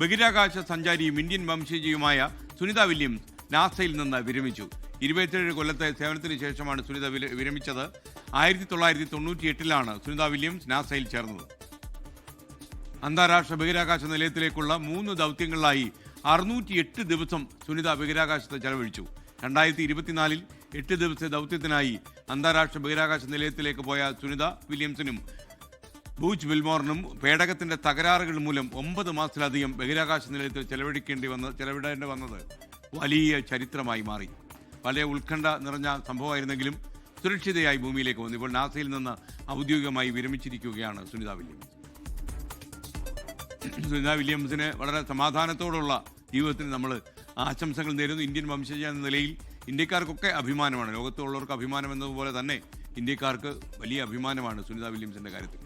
ബഹിരാകാശ സഞ്ചാരിയും ഇന്ത്യൻ വംശജയുമായ സുനിത വില്യംസ് നാസയിൽ നിന്ന് വിരമിച്ചു. ഇരുപത്തിയേഴ് കൊല്ലത്തെ സേവനത്തിന് ശേഷമാണ് സുനിത വിരമിച്ചത്. ആയിരത്തി തൊള്ളായിരത്തി തൊണ്ണൂറ്റി എട്ടിലാണ് സുനിത വില്യംസ് നാസയിൽ ചേർന്നത്. അന്താരാഷ്ട്ര ബഹിരാകാശ നിലയത്തിലേക്കുള്ള മൂന്ന് ദൗത്യങ്ങളിലായി അറുന്നൂറ്റി എട്ട് ദിവസം സുനിത ബഹിരാകാശത്ത് ചെലവഴിച്ചു. രണ്ടായിരത്തി ഇരുപത്തിനാലിൽ എട്ട് ദിവസത്തെ ദൗത്യത്തിനായി അന്താരാഷ്ട്ര ബഹിരാകാശ നിലയത്തിലേക്ക് പോയ സുനിത വില്യംസിനും ബൂച്ച് വിൽമോറിനും പേടകത്തിന്റെ തകരാറുകൾ മൂലം ഒമ്പത് മാസത്തിലധികം ബഹിരാകാശ നിലയത്തിൽ ചെലവഴിക്കേണ്ടി വന്ന ചെലവിടേണ്ടി വന്നത് വലിയ ചരിത്രമായി മാറി. വലിയ ഉത്കണ്ഠ നിറഞ്ഞ സംഭവമായിരുന്നെങ്കിലും സുരക്ഷിതയായി ഭൂമിയിലേക്ക് വന്നു. ഇപ്പോൾ നാസയിൽ നിന്ന് ഔദ്യോഗികമായി വിരമിച്ചിരിക്കുകയാണ് സുനിത വില്യംസ്. സുനിത വില്യംസിന് വളരെ സമാധാനത്തോടുള്ള ജീവിതത്തിന് നമ്മൾ ആശംസകൾ നേരുന്നു. ഇന്ത്യൻ വംശജ എന്ന നിലയിൽ ഇന്ത്യക്കാർക്കൊക്കെ അഭിമാനമാണ്. ലോകത്തുള്ളവർക്ക് അഭിമാനം എന്നതുപോലെ തന്നെ ഇന്ത്യക്കാർക്ക് വലിയ അഭിമാനമാണ് സുനിത വില്യംസിന്റെ കാര്യത്തിൽ.